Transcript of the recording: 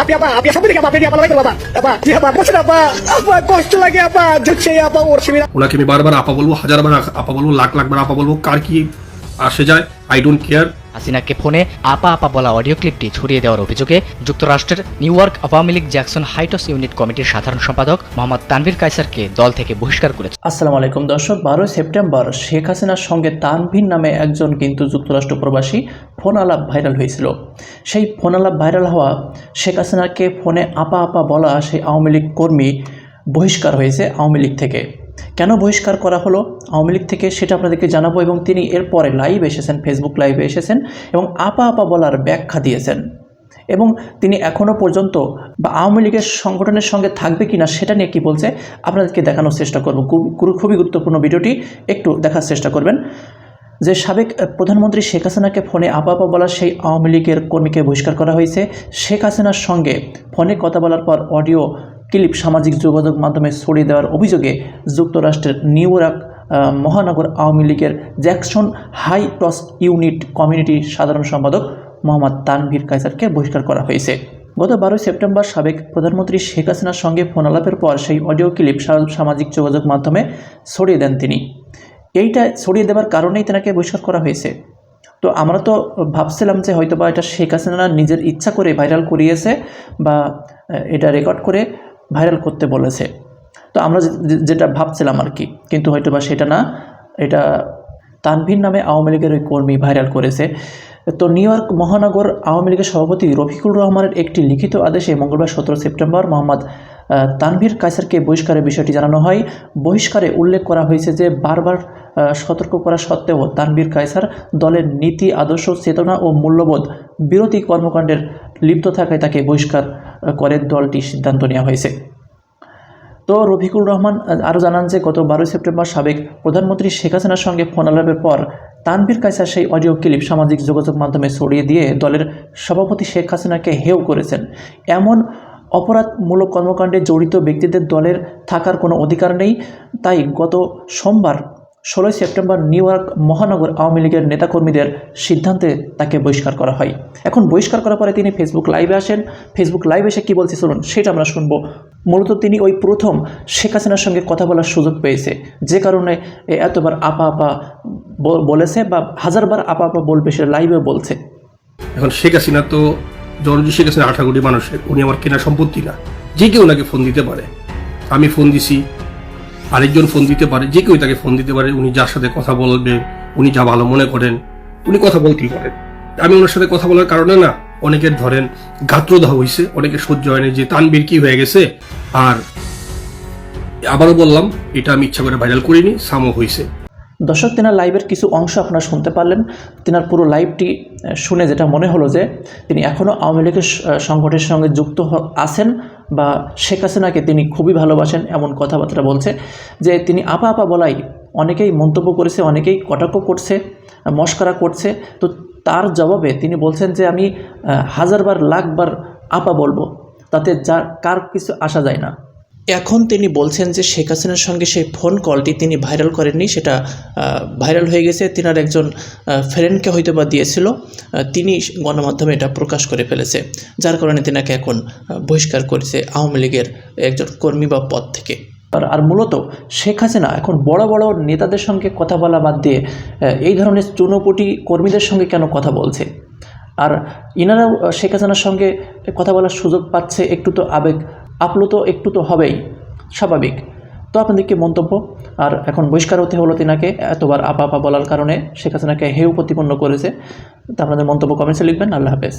আপনি আপা, আপনি দেখে আপনি আপা লাগে বাবা কি আপা আপা কষ্ট লাগে আপা যাচ্ছে আপা, ওর শিবির ওনাকে আমি বারবার আপা বলব হাজারবার আপা বলব, লাখ লাখবার আপা বলব, কার কি আসে যায় আই ডোন্ট কেয়ার হাসিনাকে ফোনে আপা আপা বলা অডিও ক্লিপটি ছড়িয়ে দেওয়ার অভিযোগে যুক্তরাষ্ট্রের New York Awami League Jackson Heights unit কমিটির সাধারণ সম্পাদক মোহাম্মদ তানভীর কাইসারকে দল থেকে বহিষ্কার করেছে। আসসালামু আলাইকুম দর্শক, বারোই সেপ্টেম্বর শেখ হাসিনার সঙ্গে তানভীর নামে একজন কিন্তু যুক্তরাষ্ট্র প্রবাসী ফোন আলাপ ভাইরাল হয়েছিল। সেই ফোন আলাপ ভাইরাল হওয়া শেখ হাসিনাকে ফোনে আপা আপা বলা সেই আওয়ামী লীগ কর্মী বহিষ্কার হয়েছে আওয়ামী লীগ থেকে। কেন বহিষ্কার করা হলো? আওয়ামী লীগ থেকে সেটা আপনাদেরকে জানাব এবং তিনি এরপরে লাইভ এসেছেন ফেসবুক লাইভে এসেছেন এবং আপা আপা বলার ব্যাখ্যা দিয়েছেন। এবং তিনি এখনও পর্যন্ত বা আওয়ামী লীগের সংগঠনের সঙ্গে থাকবে কিনা সেটা নিয়ে কি বলছে, আপনাদেরকে দেখানোর চেষ্টা করব। খুব- খুব- খুবই গুরুত্বপূর্ণ ভিডিওটি একটু দেখার চেষ্টা করবেন। যে সাবেক প্রধানমন্ত্রী শেখ হাসিনাকে ফোনে আপা আপা বলা সেই আওয়ামী লীগের কর্মীকে বহিষ্কার করা হয়েছে, শেখ হাসিনার সঙ্গে ফোনে কথা বলার পর অডিও ক্লিপ সামাজিক যোগাযোগ মাধ্যমে ছড়িয়ে দেওয়ার অভিযোগে যুক্তরাষ্ট্রের নিউ ইয়র্ক মহানগর আওয়ামী লীগের জ্যাকসন হাই টস ইউনিট কমিউনিটির সাধারণ সম্পাদক মোহাম্মদ তানভীর কাইসারকে বহিষ্কার করা হয়েছে। গত বারোই সেপ্টেম্বর সাবেক প্রধানমন্ত্রী শেখ হাসিনার সঙ্গে ফোন আলাপের পর সেই অডিও ক্লিপ সামাজিক যোগাযোগ মাধ্যমে ছড়িয়ে দেন তিনি। এইটা ছড়িয়ে দেওয়ার কারণেই তেনাকে বহিষ্কার করা হয়েছে। তো আমরা তো ভাবছিলাম যে হয়তো বা এটা শেখ হাসিনা নিজের ইচ্ছা করে ভাইরাল করিয়েছে বা এটা রেকর্ড করে ভাইরাল করতে বলেছে। তো আমরা যেটা ভাবছিলাম আর কি, কিন্তু হয়তো বা সেটা না, এটা তানভীর নামে আওয়ামী লীগের ওই কর্মী ভাইরাল করেছে। তো নিউ ইয়র্ক মহানগর আওয়ামী লীগের সভাপতি রফিকুল রহমানের একটি লিখিত আদেশে মঙ্গলবার সতেরো সেপ্টেম্বর মোহাম্মদ তানভীর কাইসারকে বহিষ্কারের বিষয়টি জানানো হয়। বহিষ্কারে উল্লেখ করা হয়েছে যে বারবার সতর্ক করা সত্ত্বেও তানভীর কাইসার দলের নীতি, আদর্শ, চেতনা ও মূল্যবোধ বিরোধী কর্মকাণ্ডের লিপ্ত থাকায় তাকে বহিষ্কার করে দলটি সিদ্ধান্ত নেওয়া হয়েছে। তো রফিকুর রহমান আরও জানান যে, গত বারোই সেপ্টেম্বর সাবেক প্রধানমন্ত্রী শেখ হাসিনার সঙ্গে ফোন আলাপের পর তানভীর কাইসার সেই অডিও ক্লিপ সামাজিক যোগাযোগ মাধ্যমে ছড়িয়ে দিয়ে দলের সভাপতি শেখ হাসিনাকে হেও করেছেন। এমন অপরাধমূলক কর্মকাণ্ডে জড়িত ব্যক্তিদের দলের থাকার কোনো অধিকার নেই। তাই গত সোমবার ষোলোই সেপ্টেম্বর নিউ ইয়র্ক মহানগর আওয়ামী লীগের নেতাকর্মীদের সিদ্ধান্তে তাকে বহিষ্কার করা হয়। এখন বহিষ্কার করার পরে তিনি ফেসবুক লাইভে আসেন। ফেসবুক লাইভে এসে কী বলছে শুনুন, সেটা আমরা শুনব। মূলত তিনি ওই প্রথম শেখ হাসিনার সঙ্গে কথা বলার সুযোগ পেয়েছে। যে কারণে এতবার আপা আপা বলেছে বা হাজারবার আপা আপা বলবে সে লাইভে বলছে। এখন শেখ হাসিনা তো জনজি শেখ হাসিনা আঠা কোটি মানুষের, উনি আমার কেনা সম্পত্তি না। যে কেউ ওনাকে ফোন দিতে পারে। আমি ফোন দিছি আরেকজন ফোন দিতে পারে, যে কেউ তাকে ফোন দিতে পারে, উনি যার সাথে কথা বলবেন উনি যা ভালো মনে করেন, উনি কথা বলতেই পারেন। আমি ওনার সাথে কথা বলার কারণে না, অনেকের ধরেন গাত্রদাহ হয়েছে অনেকের সহ্য হয়নি যে তানবীর কি হয়ে গেছে, আর আবারও বললাম, এটা আমি ইচ্ছা করে ভাইরাল করিনি, সামও হয়েছে দর্শক, তেনার লাইভের কিছু অংশ আপনারা শুনতে পারলেন। তেনার পুরো লাইভটি শুনে যেটা মনে হলো যে, তিনি এখনও আওয়ামী লীগের সংগঠনের সঙ্গে যুক্ত আছেন। বা শেখ হাসিনাকে তিনি খুবই ভালোবাসেন এমন কথাবার্তা বলছে যে তিনি আপা আপা বলাই অনেকেই মন্তব্য করেছে, অনেকেই কটাক্ষ করছে, মস্করা করছে। তো তার জবাবে তিনি বলছেন যে আমি হাজারবার, লাখবার আপা বলব। তাতে যা, কার কিছু আসা যায় না। এখন তিনি বলছেন যে শেখ হাসিনার সঙ্গে সেই ফোন কলটি তিনি ভাইরাল করেননি, সেটা ভাইরাল হয়ে গেছে। তিনার একজন ফ্রেন্ডকে হয়তো বা দিয়েছিল। তিনি গণমাধ্যমে এটা প্রকাশ করে ফেলেছে, যার কারণে তিনাকে এখন বহিষ্কার করেছে আওয়ামী লীগের একজন কর্মী বা পদ থেকে। আর মূলত শেখ হাসিনা এখন বড় বড় নেতাদের সঙ্গে কথা বলা বাদ দিয়ে এই ধরনের চুনোপুটি কর্মীদের সঙ্গে কেন কথা বলছে? আর ইনারাও শেখ হাসিনার সঙ্গে কথা বলার সুযোগ পাচ্ছে একটু তো আবেগ আপ্লুত একটু তো হবেই, স্বাভাবিক। তো আপনাদেরকে মন্তব্য, আর এখন বহিষ্কার হতে হলো তিনাকে, এতবার আপা আপা বলার কারণে শেখ হাসিনাকে হেউ প্রতিপন্ন করেছে। তা আপনাদের মন্তব্য কমেন্টসে লিখবেন, আল্লাহ হাফেজ।